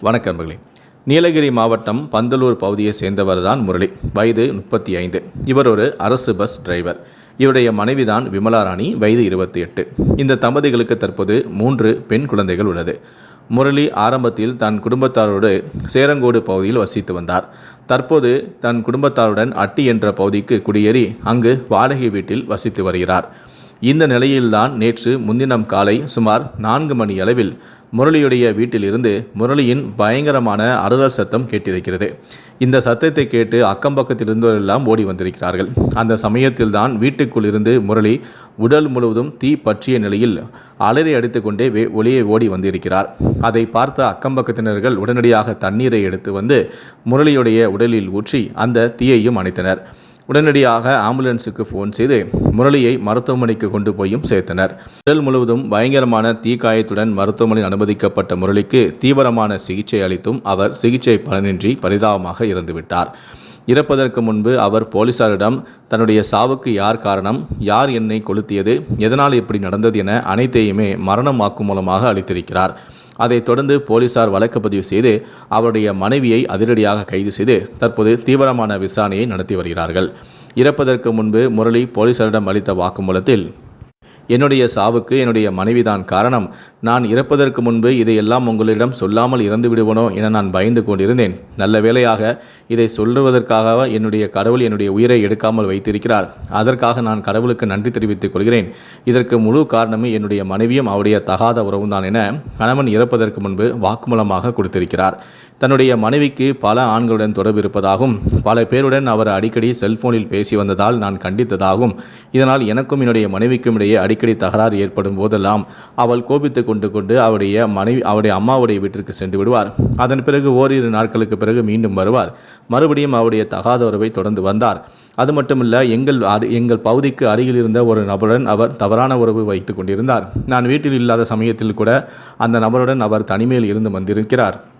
வணக்கம் நண்பர்களே. நீலகிரி மாவட்டம் பந்தலூர் பகுதியை சேர்ந்தவர் தான் முரளி. வயது முப்பத்தி ஐந்து. இவர் ஒரு அரசு பஸ் டிரைவர் இவருடைய மனைவிதான் விமலா ராணி வயது இருபத்தி எட்டு. இந்த தம்பதிகளுக்கு தற்போது மூன்று பெண் குழந்தைகள் உள்ளது. முரளி ஆரம்பத்தில் தன் குடும்பத்தாரோடு சேரங்கோடு பகுதியில் வசித்து வந்தார். தற்போது தன் குடும்பத்தாருடன் அட்டி என்ற பகுதிக்கு குடியேறி அங்கு வாடகை வீட்டில் வசித்து வருகிறார். இந்த நிலையில்தான் நேற்று முன்தினம் காலை சுமார் நான்கு மணி அளவில் முரளியுடைய வீட்டிலிருந்து முரளியின் பயங்கரமான அறுதல் சத்தம் கேட்டிருக்கிறது. இந்த சத்தத்தை கேட்டு அக்கம் பக்கத்தில் இருந்தவரெல்லாம் ஓடி வந்திருக்கிறார்கள். அந்த சமயத்தில்தான் வீட்டுக்குள் இருந்து முரளி உடல் முழுவதும் தீ பற்றிய நிலையில் அலறி அடித்துக்கொண்டே வே ஒளியை ஓடி வந்திருக்கிறார். அதை பார்த்த அக்கம் பக்கத்தினர்கள் உடனடியாக தண்ணீரை எடுத்து வந்து முரளியுடைய உடலில் ஊற்றி அந்த தீயையும் அணைத்தனர். உடனடியாக ஆம்புலன்ஸுக்கு ஃபோன் செய்து முரளியை மருத்துவமனைக்கு கொண்டு போயும் சேர்த்தனர். உடல் முழுவதும் பயங்கரமான தீக்காயத்துடன் மருத்துவமனையில் அனுமதிக்கப்பட்ட முரளிக்கு தீவிரமான சிகிச்சை அளித்தும் அவர் சிகிச்சை பலனின்றி பரிதாபமாக இறந்துவிட்டார். இறப்பதற்கு முன்பு அவர் போலீசாரிடம் தன்னுடைய சாவுக்கு யார் காரணம்? யார் என்னை கொளுத்தியது? எதனால் இப்படி நடந்தது என அனைத்தையுமே மரணமாக்கும் மூலமாக அளித்திருக்கிறார். அதைத் தொடர்ந்து போலீசார் வழக்கு பதிவு செய்து அவருடைய மனைவியை அதிரடியாக கைது செய்து தற்போது தீவிரமான விசாரணையை நடத்தி வருகிறார்கள். இறப்பதற்கு முன்பு முரளி போலீசாரிடம் அளித்த வாக்குமூலத்தில் என்னுடைய சாவுக்கு என்னுடைய மனைவிதான் காரணம். நான் இறப்பதற்கு முன்பு இதையெல்லாம் உங்களிடம் சொல்லாமல் இறந்து விடுவனோ என நான் பயந்து கொண்டிருந்தேன். நல்ல வேளையாக இதை சொல்லுவதற்காக என்னுடைய கடவுள் என்னுடைய உயிரை எடுக்காமல் வைத்திருக்கிறார். அதற்காக நான் கடவுளுக்கு நன்றி தெரிவித்துக் கொள்கிறேன். இதற்கு முழு காரணமே என்னுடைய மனைவியும் அவருடைய தகாத உறவும் தான் என கணவன் இறப்பதற்கு முன்பு வாக்குமூலமாக கொடுத்திருக்கிறார். தன்னுடைய மனைவிக்கு பல ஆண்களுடன் தொடர்பு இருப்பதாகவும் பல பேருடன் அவர் அடிக்கடி செல்போனில் பேசி வந்ததால் நான் கண்டித்ததாகவும் இதனால் எனக்கும் என்னுடைய மனைவிக்கும் இடையே அடி அடிக்கடி தகராறு ஏற்படும் போதெல்லாம் அவள் கோபித்து கொண்டு கொண்டு அவருடைய மனைவி அவருடைய அம்மாவுடைய வீட்டிற்கு சென்று விடுவார். அதன் பிறகு ஓரிரு நாட்களுக்கு பிறகு மீண்டும் வருவார். மறுபடியும் அவருடைய தகாத உறவை தொடர்ந்து வந்தார். அது மட்டுமல்ல எங்கள் அரு- எங்கள் பகுதிக்கு அருகில் இருந்த ஒரு நபருடன் அவர் தவறான உறவு வைத்து கொண்டிருந்தார். நான் வீட்டில் இல்லாத சமயத்தில் கூட அந்த நபருடன் அவர் தனிமையில் இருந்து வந்திருக்கிறார்.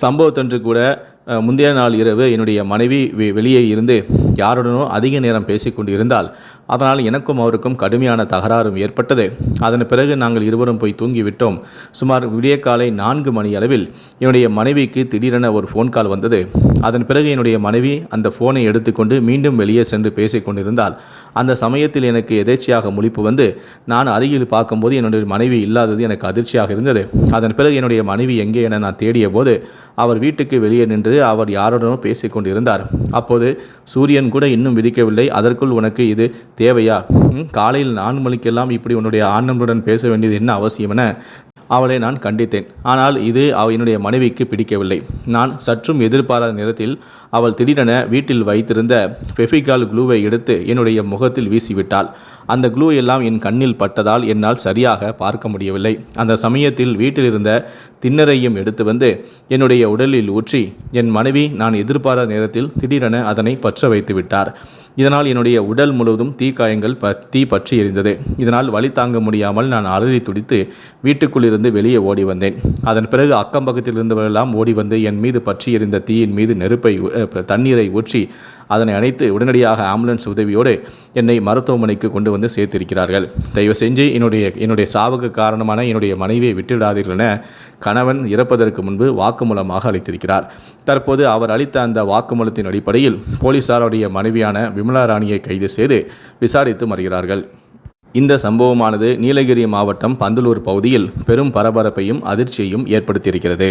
சம்பவத்தன்று கூட முந்தைய நாள் இரவு என்னுடைய மனைவி வெ- வெளியே இருந்து யாருடனோ அதிக நேரம் பேசிக்கொண்டு இருந்தால் அதனால் எனக்கும் அவருக்கும் கடுமையான தகராறும் ஏற்பட்டது. அதன் பிறகு நாங்கள் இருவரும் போய் தூங்கிவிட்டோம். சுமார் விடியற்காலை நான்கு மணி அளவில் என்னுடைய மனைவிக்கு திடீரென ஒரு ஃபோன் கால் வந்தது. அதன் பிறகு என்னுடைய மனைவி அந்த ஃபோனை எடுத்துக்கொண்டு மீண்டும் வெளியே சென்று பேசிக்கொண்டிருந்தால் அந்த சமயத்தில் எனக்கு எதேச்சியாக முழிப்பு வந்து நான் அருகில் பார்க்கும்போது என்னுடைய மனைவி இல்லாதது எனக்கு அதிர்ச்சியாக இருந்தது. அதன் பிறகு என்னுடைய மனைவி எங்கே என நான் தேடிய போது அவர் வீட்டுக்கு வெளியே நின்று அவர் யாருடனும் பேசிக்கொண்டிருந்தார் அப்போது சூரியன் கூட இன்னும் விதிக்கவில்லை அதற்குள் உனக்கு இது தேவையா? காலையில் நான்கு மணிக்கெல்லாம் இப்படி உன்னுடைய ஆண்களுடன் பேச வேண்டியது என்ன அவசியம் என அவளை நான் கண்டித்தேன். ஆனால் இது அவ என்னுடைய மனைவிக்கு பிடிக்கவில்லை. நான் சற்றும் எதிர்பாராத நேரத்தில் அவள் திடீரென வீட்டில் வைத்திருந்த ஃபெஃபிகால் குளுவை எடுத்து என்னுடைய முகத்தில் வீசிவிட்டாள். அந்த க்ளூ எல்லாம் என் கண்ணில் பட்டதால் என்னால் சரியாக பார்க்க முடியவில்லை. அந்த சமயத்தில் வீட்டில் இருந்த திண்ணறையும் எடுத்து வந்து என்னுடைய உடலில் ஊற்றி என் மனைவி நான் எதிர்பாராத நேரத்தில் திடீரென அதனை பற்ற வைத்து விட்டார். இதனால் என்னுடைய உடல் முழுவதும் தீக்காயங்கள் ப தீ பற்றி எரிந்தது. இதனால் வலி தாங்க முடியாமல் நான் அலறி துடித்து வீட்டுக்குள்ளிருந்து வெளியே ஓடி வந்தேன். அதன் பிறகு அக்கம் பக்கத்தில் இருந்தவரெல்லாம் ஓடி வந்து என் மீது பற்றி எரிந்த தீயின் மீது நெருப்பை தண்ணீரை ஊற்றி அதனை அணைத்து உடனடியாக ஆம்புலன்ஸ் உதவியோடு என்னை மருத்துவமனைக்கு கொண்டு வந்து சேர்த்திருக்கிறார்கள். தயவு செஞ்சு என்னுடைய என்னுடைய சாவுக்கு காரணமான என்னுடைய மனைவியை விட்டுவிடாதீர்கள் என கணவன் இறப்பதற்கு முன்பு வாக்குமூலமாக அளித்திருக்கிறார். தற்போது அவர் அளித்த அந்த வாக்குமூலத்தின் அடிப்படையில் போலீசாருடைய மனைவியான விமலா ராணியை கைது செய்து விசாரித்து வருகிறார்கள் இந்த சம்பவமானது நீலகிரி மாவட்டம் பந்தலூர் பகுதியில் பெரும் பரபரப்பையும் அதிர்ச்சியையும் ஏற்படுத்தியிருக்கிறது.